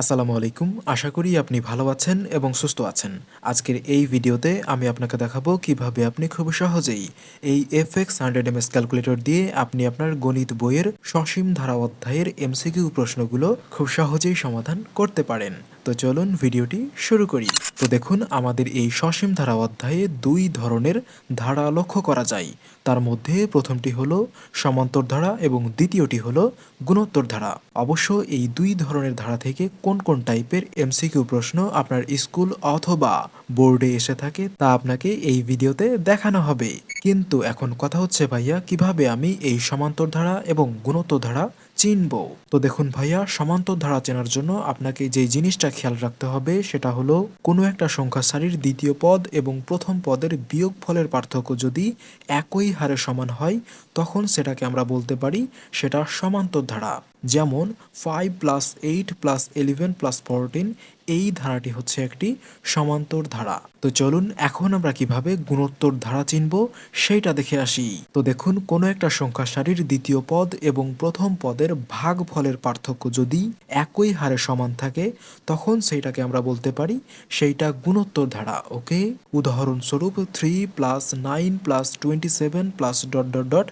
আসসালামু আলাইকুম। আশা করি আপনি ভালো আছেন এবং সুস্থ আছেন। আজকের এই ভিডিওতে আমি আপনাকে দেখাবো কীভাবে আপনি খুব সহজেই এই F X hundred M S calculator দিয়ে আপনি আপনার গণিত বইয়ের সসীম ধারা অধ্যায়ের এমসিকিউ প্রশ্নগুলো খুব সহজেই সমাধান করতে পারেন। তো চলুন ভিডিওটি শুরু করি। তো দেখুন, আমাদের এই সসীম ধারা অধ্যায়ে দুই ধরনের ধারা লক্ষ্য করা যায়। তার মধ্যে প্রথমটি হলো সমান্তর ধারা এবং দ্বিতীয়টি হলো গুণোত্তর ধারা। অবশ্য এই দুই ধরনের ধারা থেকে কোন কোন টাইপের এমসিকিউ প্রশ্ন আপনার স্কুল অথবা বোর্ডে এসে থাকে তা আপনাকে এই ভিডিওতে দেখানো হবে। কিন্তু এখন কথা হচ্ছে, ভাইয়া, কীভাবে আমি এই সমান্তর ধারা এবং গুণোত্তর ধারা চিনব। তো দেখুন ভাইয়া, সমান্তর ধারা চেনার জন্য আপনাকে যে জিনিসটা খেয়াল রাখতে হবে সেটা হলো কোনো একটা সংখ্যা সারির দ্বিতীয় পদ এবং প্রথম পদের বিয়োগ ফলের পার্থক্য যদি একই হারে সমান হয়, তখন সেটাকে আমরা বলতে পারি সেটা সমান্তর ধারা। যেমন five plus eight plus eleven plus fourteen এই ধারাটি হচ্ছে একটি সমান্তর ধারা। তো চলুন এখন আমরা কীভাবে গুণোত্তর ধারা চিনব সেইটা দেখে আসি। তো দেখুন, কোনো একটা সংখ্যা সারির দ্বিতীয় পদ এবং প্রথম পদের ভাগ ফলের পার্থক্য যদি একই হারে সমান থাকে, তখন সেইটাকে আমরা বলতে পারি সেইটা গুণোত্তর ধারা, ওকে? উদাহরণস্বরূপ three plus nine plus twenty seven plus dot dot dot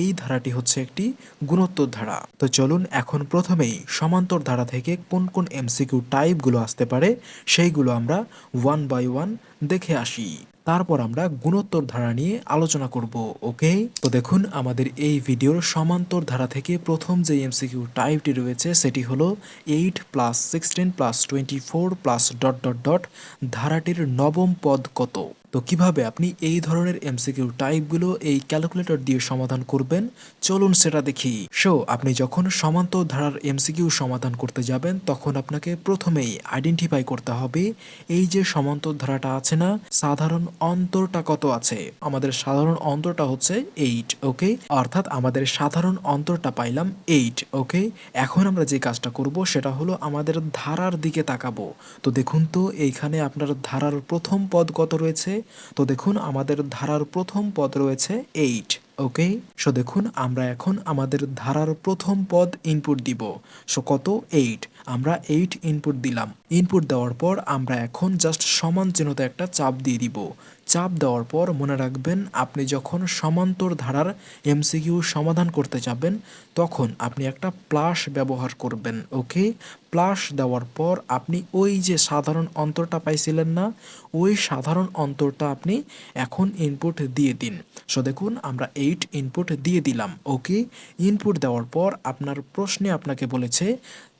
এই ধারাটি হচ্ছে একটি গুণোত্তর ধারা। তো চলুন এখন প্রথমেই সমান্তর ধারা থেকে কোন কোন এমসিকিউ টাইপগুলো আসতে পারে, সেইগুলো আমরা ওয়ান বাই ওয়ান দেখে আসি। তারপর আমরা গুণোত্তর ধারা নিয়ে আলোচনা করব, ওকে? তো দেখুন, আমাদের এই ভিডিওর সমান্তর ধারা থেকে প্রথম যে এমসিকিউ টাইপটি রয়েছে, সেটি হলো eight plus sixteen plus twenty four plus dot dot dot, ধারাটির নবম পদ কত? তো কীভাবে আপনি এই ধরনের এমসিকিউ টাইপগুলো এই ক্যালকুলেটর দিয়ে সমাধান করবেন? চলুন সেটা দেখি। সো আপনি যখন সমান্তর ধারার এমসিকিউ সমাধান করতে যাবেন, তখন আপনাকে প্রথমেই আইডেন্টিফাই করতে হবে, এই যে সমান্তর ধারাটা আছে না, সাধারণ অন্তরটা কত আছে? আমাদের সাধারণ অন্তরটা হচ্ছে এইট ওকে অর্থাৎ আমাদের সাধারণ অন্তরটা পাইলাম এইট ওকে এখন আমরা যে কাজটা করব, সেটা হলো আমাদের ধারার দিকে তাকাবো। তো দেখুন তো, এইখানে আপনার ধারার প্রথম পদ কত রয়েছে? তো দেখুন আমাদের ধারার প্রথম পদ রয়েছে এইট ওকে সো দেখুন আমরা এখন আমাদের ধারার প্রথম পদ ইনপুট দিব। সো কত? এইট আমরা এইট ইনপুট দিলাম। ইনপুট দেওয়ার পর আমরা এখন জাস্ট সমান চিহ্নতে একটা চাপ দিয়ে দিব। চাপ দেওয়ার পর মনে রাখবেন, আপনি যখন সমান্তর ধারার এমসিকিউ সমাধান করতে যাবেন, তখন আপনি একটা প্লাস ব্যবহার করবেন ওকে প্লাস দেওয়ার পর আপনি ওই যে সাধারণ অন্তরটা পাইছিলেন না, ওই সাধারণ অন্তরটা আপনি এখন ইনপুট দিয়ে দিন। সো দেখুন, আমরা এইট ইনপুট দিয়ে দিলাম ওকে ইনপুট দেওয়ার পর আপনার প্রশ্নে আপনাকে বলেছে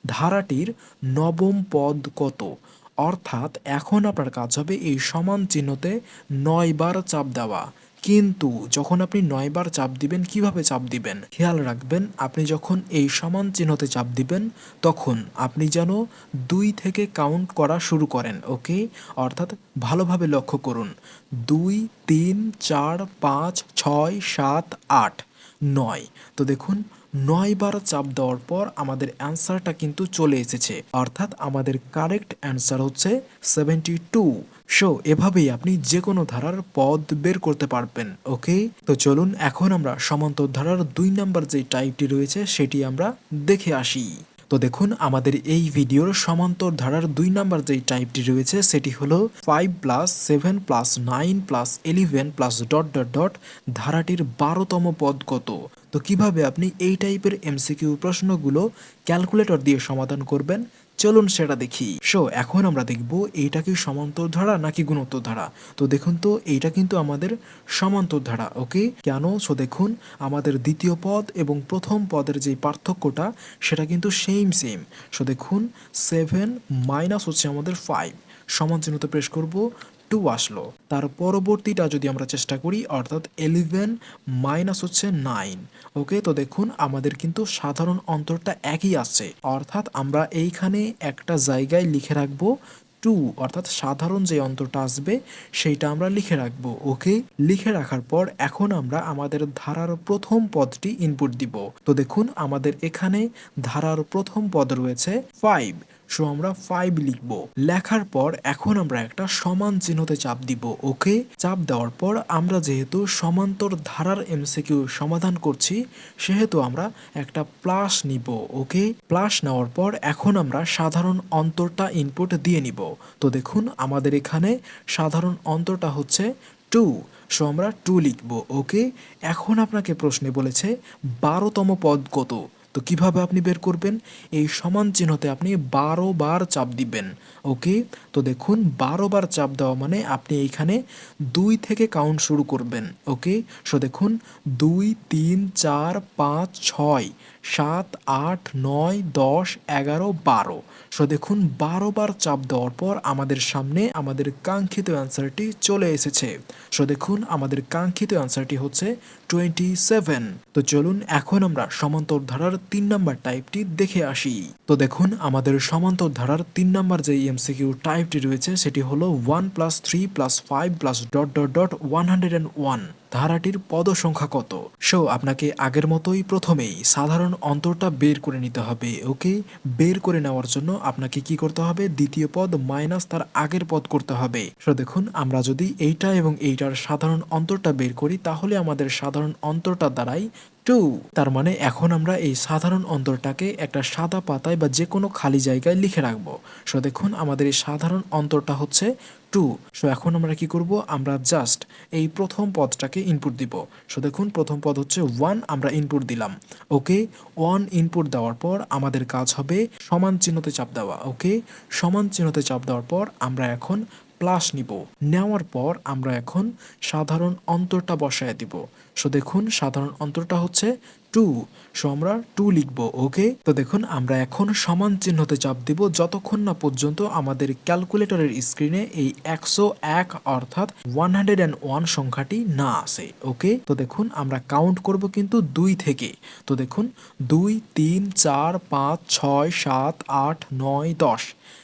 ধারাটির নবম পদ কত? অর্থাৎ এখন আপনার কাজ হবে এই সমান চিহ্নতে নয় বার চাপ দেওয়া। কিন্তু যখন আপনি নয়বার চাপ দিবেন, কীভাবে চাপ দিবেন? খেয়াল রাখবেন, আপনি যখন এই সমান চিহ্নতে চাপ দিবেন, তখন আপনি যেন দুই থেকে কাউন্ট করা শুরু করেন ওকে অর্থাৎ ভালোভাবে লক্ষ্য করুন। দুই, তিন, চার, পাঁচ, ছয়, সাত, আট, নয়। তো দেখুন নয় বার চাপ দেওয়ার পর আমাদের অ্যান্সারটা কিন্তু চলে এসেছে। অর্থাৎ আমাদের কারেক্ট অ্যান্সার হচ্ছে সেভেন্টি টু। সো, এভাবেই আপনি যে কোনো ধারার পদ বের করতে পারবেন, ওকে? তো চলুন, এখন আমরা সমান্তর ধারার দুই নাম্বার যে টাইপটি রয়েছে, সেটি আমরা দেখে আসি। তো দেখুন, আমাদের এই ভিডিওর সমান্তর ধারার দুই নাম্বার যেই টাইপটি রয়েছে, সেটি হলো five plus seven plus nine plus eleven plus dot dot dot ধারাটির বারোতম পদ কত? তো কীভাবে আপনি এই টাইপের এমসিকিউ প্রশ্নগুলো ক্যালকুলেটর দিয়ে সমাধান করবেন? চলুন সেটা দেখি। সো এখন আমরা দেখব এইটা কি সমান্তর ধারা নাকি গুণোত্তর ধারা। তো দেখুন তো, এইটা কিন্তু আমাদের সমান্তর ধারা, ওকে? কেন? সো দেখুন, আমাদের দ্বিতীয় পদ এবং প্রথম পদের যে পার্থক্যটা, সেটা কিন্তু সেম সেম সো দেখুন সেভেন মাইনাস হচ্ছে আমাদের ফাইভ সমান চিহ্নতে প্রেস করব টু আসলো। তার পরবর্তীটা যদি আমরা চেষ্টা করি, অর্থাৎ এলিভেন মাইনাস হচ্ছে নাইন ওকে তো দেখুন, আমাদের কিন্তু সাধারণ অন্তরটা একই আছে অর্থাৎ আমরা এইখানে একটা জায়গায় লিখে রাখব টু অর্থাৎ সাধারণ যে অন্তরটা আসবে, সেইটা আমরা লিখে রাখব। ওকে লিখে রাখার পর এখন আমরা আমাদের ধারার প্রথম পদটি ইনপুট দিব। তো দেখুন, আমাদের এখানে ধারার প্রথম পদ রয়েছে ফাইভ সো আমরা ফাইভ লিখব। লেখার পর এখন আমরা একটা সমান চিহ্নতে চাপ দিব, ওকে? চাপ দেওয়ার পর আমরা যেহেতু সমান্তর ধারার এমসিকিউ সমাধান করছি, সেহেতু আমরা একটা প্লাস নিব, ওকে? প্লাস নেওয়ার পর এখন আমরা সাধারণ অন্তরটা ইনপুট দিয়ে নিব। তো দেখুন, আমাদের এখানে সাধারণ অন্তরটা হচ্ছে টু সো আমরা টু লিখব, ওকে? এখন আপনাকে প্রশ্নে বলেছে, বারোতম পদ কত? তো কীভাবে আপনি বের করবেন? এই সমান চিহ্নতে আপনি বারো বার চাপ দিবেন ওকে তো দেখুন, বারো বার চাপ দেওয়া মানে আপনি এইখানে দুই থেকে কাউন্ট শুরু করবেন ওকে সো দেখুন, দুই, তিন, চার, পাঁচ, ছয়, সাত, আট, নয়, দশ, এগারো, বারো। সো দেখুন, বারো বার চাপ দেওয়ার পর আমাদের সামনে আমাদের কাঙ্ক্ষিত অ্যান্সারটি চলে এসেছে। সো দেখুন, আমাদের কাঙ্ক্ষিত অ্যান্সারটি হচ্ছে টোয়েন্টি সেভেন তো চলুন, এখন আমরা সমান্তর ধারার তিন নাম্বার টাইপটি দেখে আসি। তো দেখুন, আমাদের সমান্তর ধারার তিন নাম্বার যে এমসিকিউ টাইপটি রয়েছে সেটি হলো one plus three plus five plus dot dot dot one hundred and one ধারাটির পদ সংখ্যা কত? সো আপনাকে আগের মতোই প্রথমেই সাধারণ অন্তরটা বের করে নিতে হবে, ওকে? বের করে নেওয়ার জন্য আপনাকে কি করতে হবে? দ্বিতীয় পদ মাইনাস তার আগের পদ করতে হবে। সো দেখুন, আমরা যদি এইটা এবং এইটার সাধারণ অন্তরটা বের করি, তাহলে আমাদের সাধারণ অন্তরটা দ্বারাই টু তার মানে এখন আমরা এই সাধারণ অন্তরটাকে একটা সাদা পাতায় বা যে কোনো খালি জায়গায় লিখে রাখব। সো দেখুন, আমাদের এই সাধারণ অন্তরটা হচ্ছে টু। সো এখন আমরা কি করব? আমরা জাস্ট এই প্রথম পদটাকে ইনপুট দিব। সো দেখুন, প্রথম পদ হচ্ছে ওয়ান আমরা ইনপুট দিলাম। ওকে? ওয়ান ইনপুট দেওয়ার পর আমাদের কাজ হবে সমান চিহ্নতে চাপ দেওয়া। ওকে? সমান চিহ্নতে চাপ দেওয়ার পর আমরা এখন প্লাস নিব। নেওয়ার পর আমরা এখন সাধারণ অন্তরটা বসায় দিব। সো দেখুন, সাধারণ অন্তরটা হচ্ছে টু। সো আমরা টু লিখব, ওকে? তো দেখুন, আমরা এখন সমান চিহ্নতে চাপ দিব যতক্ষণ না পর্যন্ত আমাদের ক্যালকুলেটরের স্ক্রিনে এই একশো এক অর্থাৎ ওয়ান হান্ড্রেড অ্যান্ড ওয়ান সংখ্যাটি না আসে, ওকে? তো দেখুন, আমরা কাউন্ট করব কিন্তু দুই থেকে। তো দেখুন, দুই, তিন, চার, পাঁচ, ছয়, সাত, আট, নয়, দশ।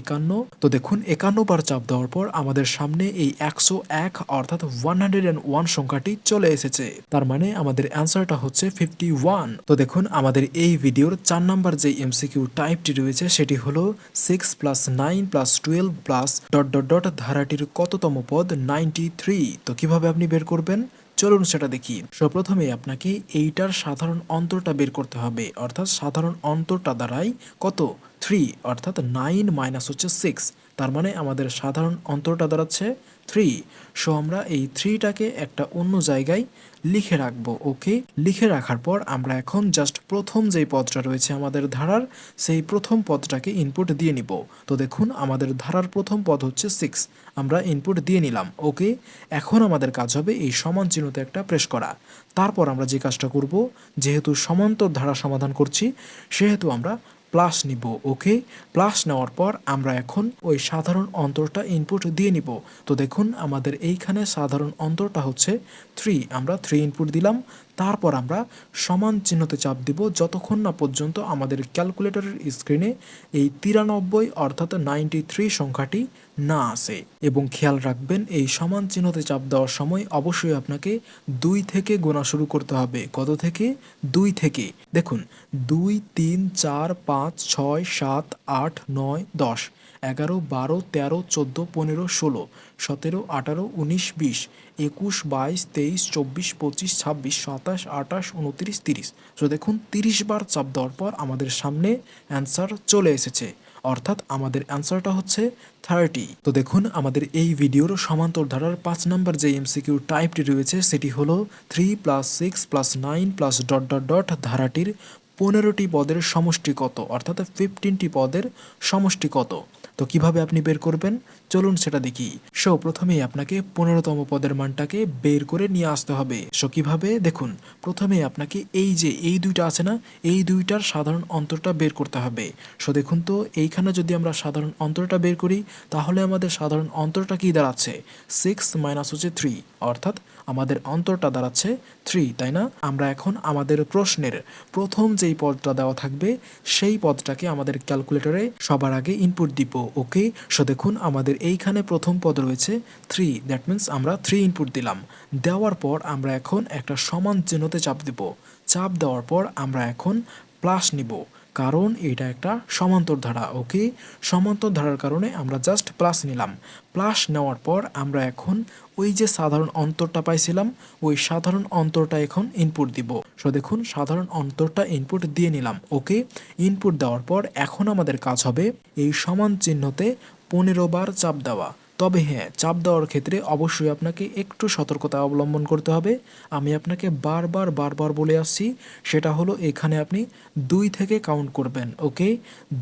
একান্ন। তো দেখুন, একান্ন বার চাপ দেওয়ার পর আমাদের সামনে এই একশো এক অর্থাৎ ওয়ান হান্ড্রেড অ্যান্ড ওয়ান সংখ্যাটি চলে এসেছে। তার মানে আমাদের অ্যান্সারটা হচ্ছে ফিফটি ওয়ান তো দেখুন, আমাদের এই ভিডিওর চার নাম্বার যে এমসিকিউ টাইপটি রয়েছে, সেটি হলো six plus nine plus twelve plus dot dot dot ধারাটির কততম পদ? নাইনটি থ্রি তো কীভাবে আপনি বের করবেন? চলুন সেটা দেখি। সপ্রথমে আপনাকে এইটার সাধারণ অন্তরটা বের করতে হবে। অর্থাৎ সাধারণ অন্তরটা দ্বারাই কত? থ্রি অর্থাৎ নাইন মাইনাস হচ্ছে সিক্স তার মানে আমাদের সাধারণ অন্তরটা দাঁড়াচ্ছে থ্রি সো আমরা এই থ্রিটাকে একটা অন্য জায়গায় লিখে রাখব ওকে লিখে রাখার পর আমরা এখন জাস্ট প্রথম যেই পদটা রয়েছে আমাদের ধারার, সেই প্রথম পদটাকে ইনপুট দিয়ে নিব। তো দেখুন, আমাদের ধারার প্রথম পদ হচ্ছে সিক্স আমরা ইনপুট দিয়ে নিলাম ওকে এখন আমাদের কাজ হবে এই সমান চিহ্নতে একটা প্রেস করা। তারপর আমরা যে কাজটা করব, যেহেতু সমান্তর ধারা সমাধান করছি, সেহেতু আমরা প্লাস নিব, ওকে? প্লাস নেওয়ার পর আমরা এখন ওই সাধারণ অন্তরটা ইনপুট দিয়ে নিব। তো দেখুন, আমাদের এইখানে সাধারণ অন্তরটা হচ্ছে থ্রি আমরা থ্রি ইনপুট দিলাম। তারপর আমরা সমান চিহ্নতে চাপ দিব যতক্ষণ না পর্যন্ত আমাদের ক্যালকুলেটরের স্ক্রিনে এই তিরানব্বই অর্থাৎ নাইনটি থ্রি সংখ্যাটি না আসে। এবং খেয়াল রাখবেন, এই সমান চিহ্নতে চাপ দেওয়ার সময় অবশ্যই আপনাকে দুই থেকে গোনা শুরু করতে হবে। কত থেকে? দুই থেকে। দেখুন, দুই, তিন, চার, পাঁচ, ছয়, সাত, আট, নয়, দশ। এগারো, বারো, তেরো, চোদ্দ, পনেরো, ষোলো, সতেরো, আঠারো, উনিশ, বিশ, একুশ, বাইশ, তেইশ, চব্বিশ, পঁচিশ, ছাব্বিশ, সাতাশ, আঠাশ, উনত্রিশ, তিরিশ। তো দেখুন, তিরিশ বার চাপ দেওয়ার পর আমাদের সামনে অ্যান্সার চলে এসেছে। অর্থাৎ আমাদের অ্যান্সারটা হচ্ছে থার্টি। তো দেখুন, আমাদের এই ভিডিওর সমান্তর ধারার পাঁচ নম্বর যে এমসিকিউ টাইপটি রয়েছে, সেটি হলো three plus six plus nine plus dot dot dot ধারাটির পনেরোটি পদের সমষ্টি কত অর্থাৎ ফিফটিনটি পদের সমষ্টি কত তো কীভাবে আপনি বের করবেন? চলুন সেটা দেখি। সো, প্রথমেই আপনাকে পনেরোতম পদের মানটাকে বের করে নিয়ে আসতে হবে। সো, কীভাবে? দেখুন প্রথমে আপনাকে এই যে, এই দুইটা আছে না, এই দুইটার সাধারণ অন্তরটা বের করতে হবে। সো, দেখুন তো, এইখানে যদি আমরা সাধারণ অন্তরটা বের করি, তাহলে আমাদের সাধারণ অন্তরটা কি দাঁড়াচ্ছে? সিক্স মাইনাস হচ্ছে থ্রি। অর্থাৎ আমাদের অন্তরটা দাঁড়াচ্ছে থ্রি, তাই না? আমরা এখন আমাদের প্রশ্নের প্রথম যেই পদটা দেওয়া থাকবে, সেই পদটাকে আমাদের ক্যালকুলেটরে সবার আগে ইনপুট দিব। ওকে। সো দেখুন, আমাদের এইখানে প্রথম পদ রয়েছে থ্রি দ্যাট মিন্স আমরা থ্রি ইনপুট দিলাম। দেওয়ার পর আমরা এখন একটা সমান চিহ্নতে চাপ দিব। চাপ দেওয়ার পর আমরা এখন প্লাস নিব। কারণ এটা একটা সমান্তর ধারা ওকে সমান্তর ধারার কারণে আমরা জাস্ট প্লাস নিলাম। প্লাস নেওয়ার পর আমরা এখন ওই যে সাধারণ অন্তরটা পাইছিলাম, ওই সাধারণ অন্তরটা এখন ইনপুট দিব। সো দেখুন, সাধারণ অন্তরটা ইনপুট দিয়ে নিলাম ওকে ইনপুট দেওয়ার পর এখন আমাদের কাজ হবে এই সমান চিহ্নতে পনেরো বার চাপ দেওয়া। তবে হ্যাঁ চাপ দেওয়ার ক্ষেত্রে অবশ্যই আপনাকে একটু সতর্কতা অবলম্বন করতে হবে। আমি আপনাকে বারবার বারবার বলে আসছি, সেটা হলো এখানে আপনি দুই থেকে কাউন্ট করবেন ওকে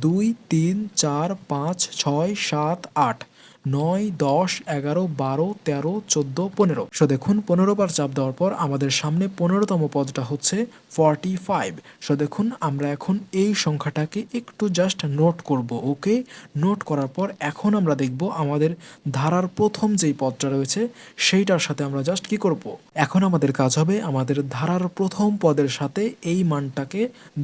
দুই, তিন, চার, পাঁচ, ছয়, সাত, আট। নয়, দশ, এগারো, বারো, তেরো, চোদ্দ, পনেরো। সো দেখুন, পনেরো বার চাপ দেওয়ার পর আমাদের সামনে পনেরোতম পদটা হচ্ছে ফর্টি ফাইভ সো দেখুন, আমরা এখন এই সংখ্যাটাকে একটু জাস্ট নোট করব ওকে নোট করার পর এখন আমরা দেখব আমাদের ধারার প্রথম যেই পদটা রয়েছে, সেইটার সাথে আমরা জাস্ট কি করব? এখন আমাদের কাজ হবে আমাদের ধারার প্রথম পদের সাথে এই মানটাকে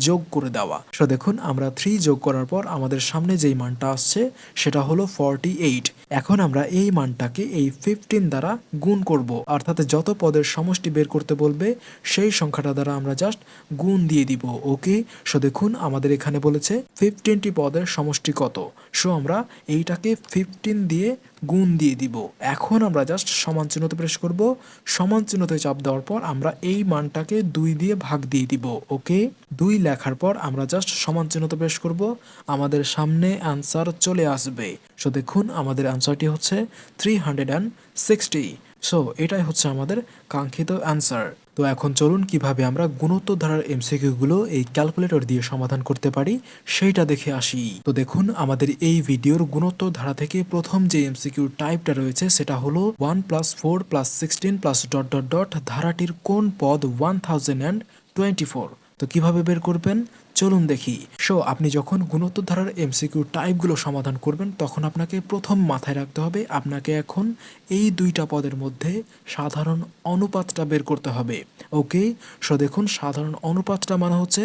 যোগ করে দেওয়া। সো দেখুন, আমরা থ্রি যোগ করার পর আমাদের সামনে যেই মানটা আসছে, সেটা হলো ফর্টি এইট এখন আমরা এই মানটাকে এই ফিফটিন দ্বারা গুণ করব। অর্থাৎ যত পদের সমষ্টি বের করতে বলবে, সেই সংখ্যাটা দ্বারা আমরা জাস্ট গুণ দিয়ে দিব ওকে সো দেখুন, আমাদের এখানে বলেছে ফিফটিনটি পদের সমষ্টি কত। সো আমরা এইটাকে ফিফটিন দিয়ে গুণ দিয়ে দিব। এখন আমরা জাস্ট সমান চিহ্নতে প্রেস করব। সমান চিহ্নতে চাপ দেওয়ার পর আমরা এই মানটাকে দুই দিয়ে ভাগ দিয়ে দিব, ওকে? দুই লেখার পর আমরা জাস্ট সমান চিহ্নতে প্রেস করব। আমাদের সামনে অ্যান্সার চলে আসবে। সো দেখুন, আমাদের অ্যান্সারটি হচ্ছে three hundred and sixty so এটাই হচ্ছে আমাদের কাঙ্ক্ষিত অ্যান্সার তো এখন চলুন কীভাবে আমরা গুণোত্তর ধারার এমসিকিউ গুলো এই ক্যালকুলেটর দিয়ে সমাধান করতে পারি, সেইটা দেখে আসি। তো দেখুন, আমাদের এই ভিডিওর গুণোত্তর ধারা থেকে প্রথম যে এমসিকিউ টাইপটা রয়েছে, সেটা হলো one plus four plus sixteen plus dot dot dot ধারাটির কোন পদ one thousand and twenty four তো কীভাবে বের করবেন? চলুন দেখি। সো আপনি যখন গুণোত্তর ধারার এমসিকিউ টাইপগুলো সমাধান করবেন, তখন আপনাকে প্রথম মাথায় রাখতে হবে, আপনাকে এখন এই দুইটা পদের মধ্যে সাধারণ অনুপাতটা বের করতে হবে। ওকে সো দেখুন, সাধারণ অনুপাতটা মানে হচ্ছে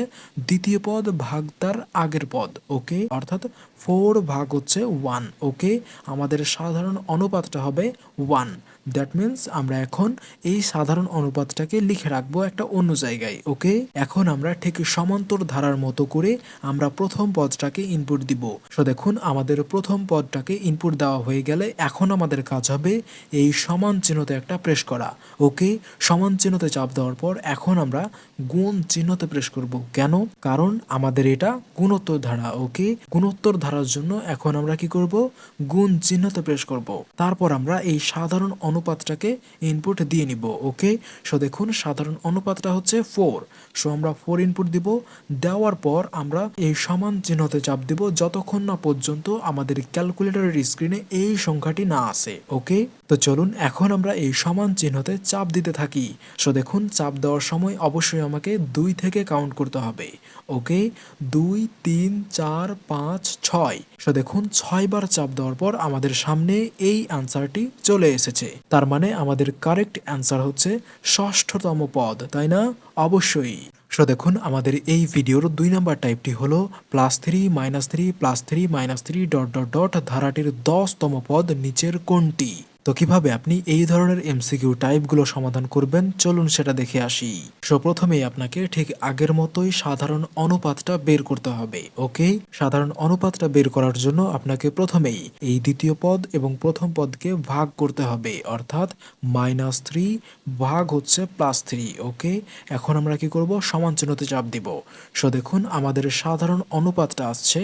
দ্বিতীয় পদ ভাগ তার আগের পদ। ওকে অর্থাৎ ফোর ভাগ হচ্ছে ওয়ান ওকে আমাদের সাধারণ অনুপাতটা হবে ওয়ান দ্যাট মিন্স আমরা এখন এই সাধারণ অনুপাতটাকে লিখে রাখব একটা অন্য জায়গায়। ওকে এখন আমরা ঠিক সমান্তর ধারার মতো করে আমরা প্রথম পদটাকে ইনপুট দিব। সো দেখুন, আমাদের প্রথম পদটাকে ইনপুট দেওয়া হয়ে গেলে এখন আমাদের কাজ হবে এই সমান চিহ্নতে একটা প্রেস করা। ওকে সমান চিহ্নতে চাপ দেওয়ার পর এখন আমরা গুণ চিহ্নতে প্রেস করব। কেন? কারণ আমাদের এটা গুণোত্তর ধারা। ওকে গুণোত্তর ধারার জন্য এখন আমরা কি করব? গুণ চিহ্নতে প্রেস করব। তারপর আমরা এই সাধারণ অনুপাতটাকে ইনপুট দিয়ে নিব। ওকে সো দেখুন, সাধারণ অনুপাতটা হচ্ছে ফোর সো আমরা ফোর ইনপুট দিব। দেওয়ার পর আমরা এই সমান চিহ্নতে চাপ দিব যতক্ষণ না পর্যন্ত আমাদের ক্যালকুলেটরের স্ক্রিনে এই সংখ্যাটি না আসে। ওকে তো চলুন এখন আমরা এই সমান চিহ্নতে চাপ দিতে থাকি। সো দেখুন, চাপ দেওয়ার সময় অবশ্যই আমাকে দুই থেকে কাউন্ট করতে হবে। ওকে দুই, তিন, চার, পাঁচ, ছয়। সো দেখুন, ছয় বার চাপ দেওয়ার পর আমাদের সামনে এই অ্যান্সারটি চলে এসেছে। তার মানে আমাদের কারেক্ট অ্যান্সার হচ্ছে ষষ্ঠতম পদ, তাই না? অবশ্যই। সো দেখুন, আমাদের এই ভিডিওর দুই নাম্বার টাইপটি হলো plus three minus three plus three minus three dot dot dot ধারাটির দশতম পদ, নিচের কোনটি? তো কীভাবে আপনি এই ধরনের এমসিকিউ টাইপগুলো সমাধান করবেন? চলুন সেটা দেখে আসি। সো প্রথমেই আপনাকে ঠিক আগের মতোই সাধারণ অনুপাতটা বের করতে হবে ওকে সাধারণ অনুপাতটা বের করার জন্য আপনাকে প্রথমেই এই দ্বিতীয় পদ এবং প্রথম পদকে ভাগ করতে হবে, অর্থাৎ মাইনাস থ্রি ভাগ হচ্ছে প্লাস থ্রি ওকে এখন আমরা কি করব? সমান চিহ্নতে চাপ দিব। সো দেখুন, আমাদের সাধারণ অনুপাতটা আসছে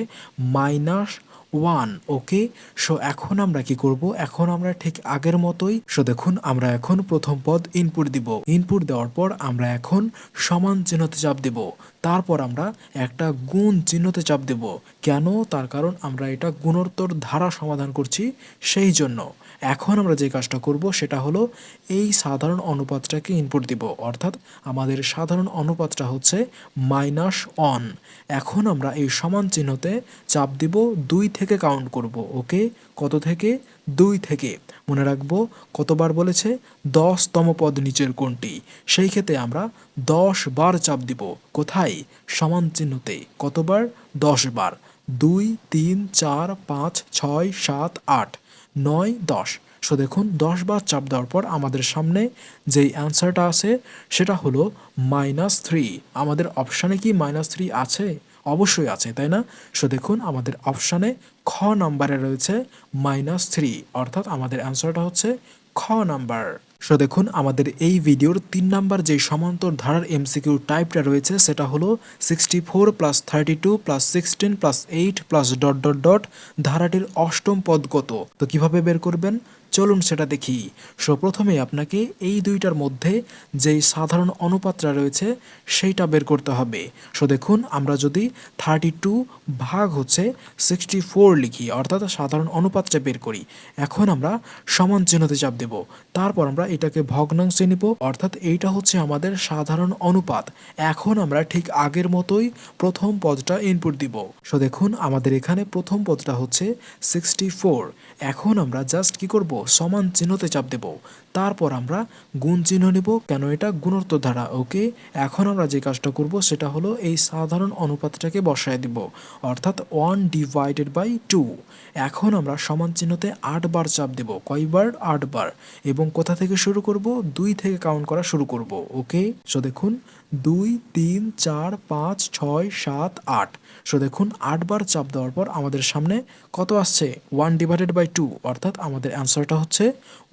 মাইনাস ওয়ান, ওকে? সো এখন আমরা কি করব? এখন আমরা ঠিক আগের মতোই, সো দেখুন, আমরা এখন প্রথম পদ ইনপুট দিব। ইনপুট দেওয়ার পর আমরা এখন সমান চিহ্নতে চাপ দেব। তারপর আমরা একটা গুণ চিহ্নতে চাপ দেব। কেন? তার কারণ আমরা এটা গুণোত্তর ধারা সমাধান করছি, সেই জন্য। এখন আমরা যে কাজটা করব সেটা হলো এই সাধারণ অনুপাতটাকে ইনপুট দিব। অর্থাৎ আমাদের সাধারণ অনুপাতটা হচ্ছে মাইনাস অন এখন আমরা এই সমান চিহ্নতে চাপ দিব দুই থেকে কাউন্ট করব ওকে কত থেকে? দুই থেকে। মনে রাখব, কতবার বলেছে? দশতম পদ নিচের কোনটি সেই ক্ষেত্রে আমরা দশ বার চাপ দিব। কোথায়? সমান চিহ্নতে। কতবার? দশ বার দুই, তিন, চার, পাঁচ, ছয়, সাত, আট। নয়, দশ। সো দেখুন, দশ বার চাপ দেওয়ার পর আমাদের সামনে যেই অ্যান্সারটা আছে, সেটা হলো মাইনাস থ্রি। আমাদের অপশানে কি মাইনাস থ্রি আছে? অবশ্যই আছে, তাই না? সো দেখুন, আমাদের অপশানে খ নাম্বারে রয়েছে মাইনাস থ্রি। অর্থাৎ আমাদের অ্যান্সারটা হচ্ছে খ নাম্বার। সো দেখুন, আমাদের এই ভিডিওর তিন নাম্বার যে সমান্তর ধারার এমসিকিউ টাইপটা রয়েছে, সেটা হলো sixty four plus thirty two plus sixteen plus eight plus dot dot dot ধারাটির অষ্টম পদ কত? তো কীভাবে বের করবেন? চলুন সেটা দেখি। সো, প্রথমে আপনাকে এই দুইটার মধ্যে যেই সাধারণ অনুপাতটা রয়েছে, সেইটা বের করতে হবে। সো, দেখুন, আমরা যদি থার্টি টু ভাগ হচ্ছে সিক্সটি ফোর লিখি, অর্থাৎ সাধারণ অনুপাতটা বের করি, এখন আমরা সমান চিহ্নতে চাপ দেব। তারপর আমরা এটাকে ভগ্নাংশে নিব, অর্থাৎ এইটা হচ্ছে আমাদের সাধারণ অনুপাত। এখন আমরা ঠিক আগের মতোই প্রথম পদটা ইনপুট দিব। সো, দেখুন, আমাদের এখানে প্রথম পদটা হচ্ছে সিক্সটি ফোর এখন আমরা জাস্ট কি করব? সমান চিহ্নতে চাপ দেব। তারপর আমরা গুণ চিহ্ন নিব। কেন এটা? গুণোত্তর ধারা, ওকে? এখন আমরা যে কাজটা করব সেটা হলো এই সাধারণ অনুপাতটাকে বসায় দিব। অর্থাৎ ওয়ান ডিভাইডেড বাই টু এখন আমরা সমান চিহ্নতে আট বার চাপ দেব। কয়বার? আট বার। এবং কোথা থেকে শুরু করব? দুই থেকে কাউন্ট করা শুরু করব, ওকে? সো দেখুন, দুই, তিন, চার, পাঁচ, ছয়, সাত, আট। সো দেখুন, আটবার চাপ দেওয়ার পর আমাদের সামনে কত আসছে? ওয়ান ডিভাইডেড বাই টু অর্থাৎ আমাদের অ্যান্সারটা হচ্ছে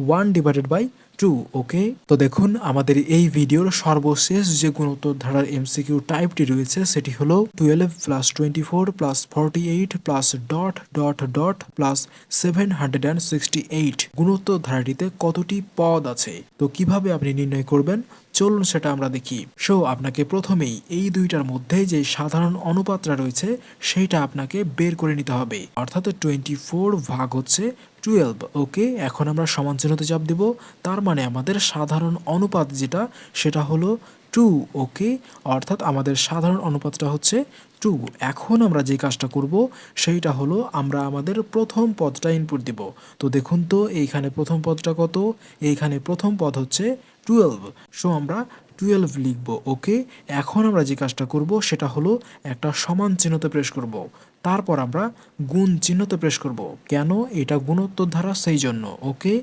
one divided by two okay তো দেখুন, আমাদের এই ভিডিওর সর্বশেষ যে গুণোত্তর ধারার এমসিকিউ টাইপটি রয়েছে, সেটি হলো twelve plus twenty four plus forty eight plus dot dot dot plus seven hundred and sixty eight গুণোত্তর ধারাটিতে কতটি পদ আছে? তো কীভাবে আপনি নির্ণয় করবেন? চলুন সেটা আমরা দেখি। সো, আপনাকে প্রথমেই এই দুইটার মধ্যে যে সাধারণ অনুপাতটা রয়েছে, সেইটা আপনাকে বের করে নিতে হবে। অর্থাৎ টোয়েন্টি ফোর ভাগ হচ্ছে টুয়েলভ ওকে? এখন আমরা সমান চিহ্নতে চাপ দিব। তার মানে আমাদের সাধারণ অনুপাত যেটা, সেটা হলো টু ওকে? অর্থাৎ আমাদের সাধারণ অনুপাতটা হচ্ছে টু এখন আমরা যে কাজটা করব, সেইটা হলো আমরা আমাদের প্রথম পদটা ইনপুট দিব। তো দেখুন তো, এইখানে প্রথম পদটা কত? এইখানে প্রথম পদ হচ্ছে টুয়েলভ সো আমরা টুয়েলভ লিখব, ওকে? এখন আমরা যে কাজটা করব, সেটা হলো একটা সমান চিহ্নতে প্রেস করব। তারপর আমরা গুণ চিহ্নতে প্রেস করব। কেন? এটা গুণোত্তর ধারা সেই জন্য, ওকে?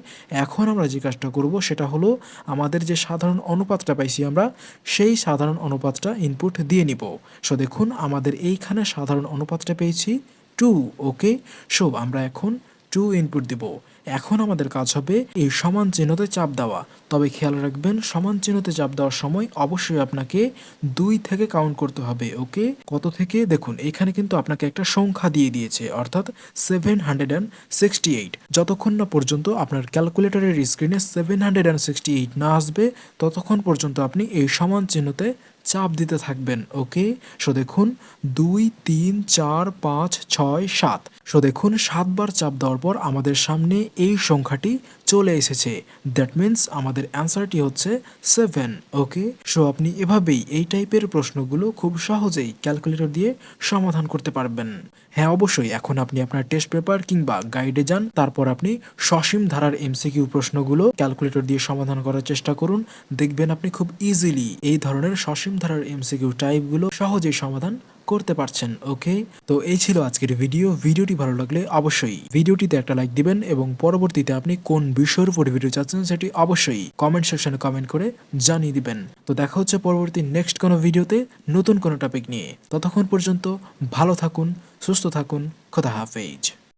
এখন আমরা যে কাজটা করব, সেটা হলো আমাদের যে সাধারণ অনুপাতটা পাইছি আমরা, সেই সাধারণ অনুপাতটা ইনপুট দিয়ে নিব। সো দেখুন, আমাদের এইখানে সাধারণ অনুপাতটা পেয়েছি টু ওকে? সো আমরা এখন টু ইনপুট দিব। এখন আমাদের কাজ হবে এই সমান চিহ্নতে চাপ দেওয়া। তবে খেয়াল রাখবেন, সমান চিহ্নতে চাপ দেওয়ার সময় অবশ্যই আপনাকে দুই থেকে কাউন্ট করতে হবে ওকে কত থেকে? দেখুন, এখানে কিন্তু আপনাকে একটা সংখ্যা দিয়ে দিয়েছে, অর্থাৎ seven hundred and sixty eight যতক্ষণ না পর্যন্ত আপনার ক্যালকুলেটরের স্ক্রিনে seven hundred and sixty eight না আসবে, ততক্ষণ পর্যন্ত আপনি এই সমান চিহ্নতে চাপ দিতে থাকবেন, ওকে? সো দেখুন, দুই, তিন, চার, পাঁচ, ছয়, সাত। সো দেখুন, সাতবার চাপ দেওয়ার পর আমাদের সামনে এই সংখ্যাটি চলে এসেছে। দ্যাট মিন্স আমাদের অ্যান্সারটি হচ্ছে সেভেন ওকে সো আপনি এভাবেই এই টাইপের প্রশ্নগুলো খুব সহজেই ক্যালকুলেটর দিয়ে সমাধান করতে পারবেন। হ্যাঁ অবশ্যই, এখন আপনি আপনার টেস্ট পেপার কিংবা গাইডে যান, তারপর আপনি সসীম ধারার এমসিকিউ প্রশ্নগুলো ক্যালকুলেটর দিয়ে সমাধান করার চেষ্টা করুন। দেখবেন আপনি খুব ইজিলি এই ধরনের সসীম ধারার এমসিকিউ টাইপগুলো সহজেই সমাধান করতে পারছেন, ওকে? তো এই ছিল আজকের ভিডিও। ভিডিওটি ভালো লাগলে অবশ্যই ভিডিওটিতে একটা লাইক দিবেন এবং পরবর্তীতে আপনি কোন বিষয়ের উপর ভিডিও চাচ্ছেন সেটি অবশ্যই কমেন্ট সেকশনে কমেন্ট করে জানিয়ে দিবেন। তো দেখা হচ্ছে পরবর্তী নেক্সট কোনো ভিডিওতে নতুন কোনো টপিক নিয়ে। ততক্ষণ পর্যন্ত ভালো থাকুন, সুস্থ থাকুন, খোদা হাফেজ।